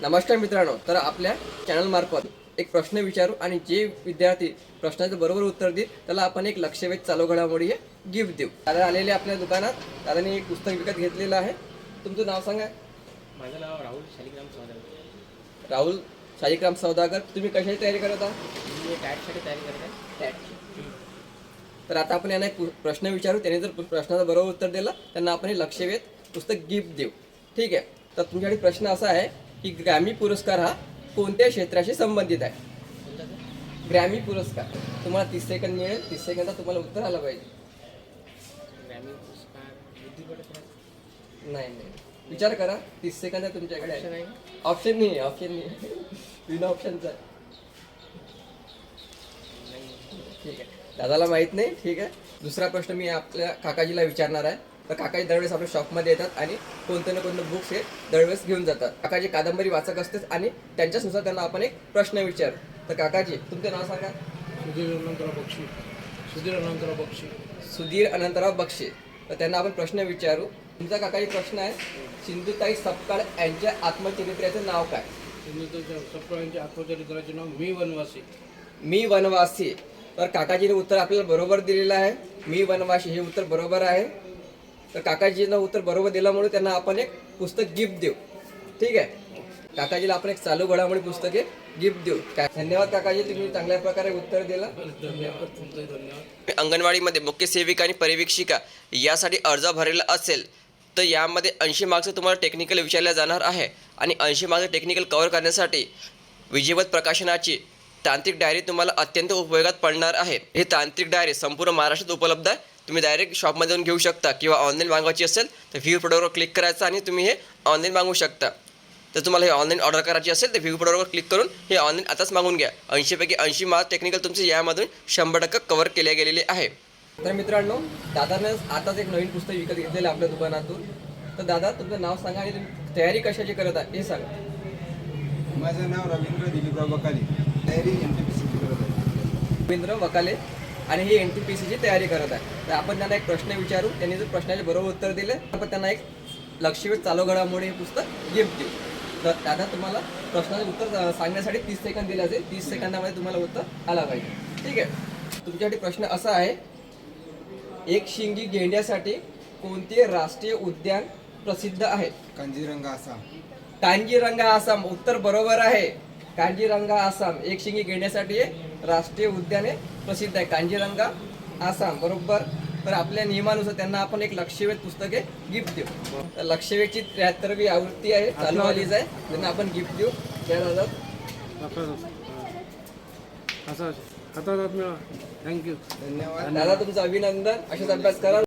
नमस्कार मित्रांनो तर आपल्या चॅनल मार्फत एक प्रश्न विचारू आणि जे विद्यार्थी प्रश्नाचं बरोबर उत्तर देईल त्याला आपण एक लक्षवेध चालू घडामोडी हे गिफ्ट देऊ. दादा आलेले आपल्या दुकानात दादाने एक पुस्तक विकत घेतलेलं आहे. तुमचं नाव सांगा. माझं नाव राहुल शालिग्राम चौधरी राहुल शालिग्राम सौदागर तुम्ही कशाची तयारी करत आहात? मी टॅटसाठी तयारी करत आहे. तर आता आपण यांना एक प्रश्न विचारू त्याने जर प्रश्नाचं बरोबर उत्तर दिलं त्यांना आपण हे लक्षवेध पुस्तक गिफ्ट देऊ. ठीक आहे? तर तुमच्याकडे प्रश्न असा आहे की ग्रॅमी पुरस्कार हा कोणत्या क्षेत्राशी संबंधित आहे. ग्रॅमी पुरस्कार. तुम्हाला तीस सेकंद मिळेल तीस सेकंदात तुम्हाला उत्तर आलं पाहिजे. ग्रॅमी पुरस्कार. नाही नाही. विचार करा तीस सेकंद तुमच्याकडे आहे. आहे ऑप्शन नाही ऑप्शन नाही विना ऑप्शनचा आहे. ठीक आहे. दादाला माहीत नाही ठीक आहे. दुसरा प्रश्न मी आपल्या काकाजीला विचारणार आहे. तर काकाजी दरवेळेस आपल्या शॉपमध्ये येतात आणि कोणते ना कोणते बुक्स हे दरवेळेस घेऊन जातात. काकाजी कादंबरी वाचक असतेच आणि त्यांच्यानुसार त्यांना आपण एक प्रश्न विचारू. तर काकाजी तुमचं नाव सांगा. सुधीर अनंतराव बक्षी. सुधीर अनंतराव बक्षी. सुधीर अनंतराव बक्षे. तर त्यांना आपण प्रश्न विचारू. तुमचा काकाजी प्रश्न आहे सिंधुताई सपकाळ यांच्या आत्मचरित्राचं नाव काय? सिंधुताईच्या सप्ताहांच्या आत्मचरित्राचे नाव मी वनवासी. मी वनवासी. तर काकाजीने उत्तर आपल्याला बरोबर दिलेलं आहे. मी वनवासी हे उत्तर बरोबर आहे. तर काकाजीनं उत्तर बरोबर दिल्यामुळे त्यांना आपण एक पुस्तक गिफ्ट देऊ. ठीक आहे? काकाजीला आपण एक चालू घडामोडी पुस्तके गिफ्ट देऊ. काय? धन्यवाद काकाजी तुम्ही चांगल्या प्रकारे उत्तर दिलं. धन्यवाद. अंगणवाडीमध्ये मुख्य सेविका आणि परिवीक्षिका यासाठी अर्ज भरलेला असेल तर यामध्ये ऐंशी मार्क्स तुम्हाला टेक्निकल विचारल्या जाणार आहे. आणि ऐंशी मार्क्स टेक्निकल कव्हर करण्यासाठी विजयवत प्रकाशनाची तांत्रिक डायरी तुम्हाला अत्यंत उपयोगात पडणार आहे. ही तांत्रिक डायरी संपूर्ण महाराष्ट्रात उपलब्ध आहे. तुम्ही डायरेक्ट शॉपमध्ये जाऊन घेऊ शकता किंवा ऑनलाईन मागवायची असेल तर व्ह्यू प्रोडक्टवर क्लिक करायचं आणि तुम्ही हे ऑनलाईन मागवू शकता. तर तुम्हाला हे ऑनलाईन ऑर्डर करायची असेल तर व्ह्यू प्रोडक्टवर क्लिक करून हे ऑनलाईन आताच मागून घ्या. ऐंशीपैकी ऐंशी मार्क टेक्निकल तुमचे यामधून शंभर टक्के कव्हर केले गेलेले आहे. तर मित्रांनो दादानं आताच एक नवीन पुस्तक विकत घेतलेलं आपल्या दुकानातून. तर दादा तुमचं नाव सांगा आणि तुम्ही तयारी कशाची करत आहे हे सांगा. माझं नाव रवींद्र दिलीपराव बकाली. रवींद्र वकाले आणि हे एन टी पी सीची तयारी करत आहे. तर आपण त्यांना एक प्रश्न विचारू. त्यांनी जर प्रश्नाचे बरोबर उत्तर दिले तर आपण त्यांना एक लक्षवेध चालू घडामोडी हे पुस्तक गिफ्ट देऊ. तर दादा तुम्हाला प्रश्नाचे उत्तर सांगण्यासाठी तीस सेकंद दिले असेल. तीस सेकंदामध्ये तुम्हाला उत्तर आला पाहिजे. ठीक आहे? तुमच्यासाठी प्रश्न असा आहे एक शिंगी गेंड्यासाठी कोणते राष्ट्रीय उद्यान प्रसिद्ध आहे? कांजीरंगा आसाम. कांजीरंगा आसाम. उत्तर बरोबर आहे. कांजीरंगा आसाम एक शिंगी घेण्यासाठी हे राष्ट्रीय उद्यान प्रसिद्ध आहे. कांजीरंगा आसाम बरोबर? तर आपल्या नियमानुसार त्यांना आपण एक लक्षवेध पुस्तके गिफ्ट देऊ. तर लक्षवेधची त्र्याहत्तरवी आवृत्ती आहे चालू आलीच आहे त्यांना आपण गिफ्ट देऊ. त्या दादा थँक्यू धन्यवाद. दादा तुमचं अभिनंदन. अशाच अभ्यास करा.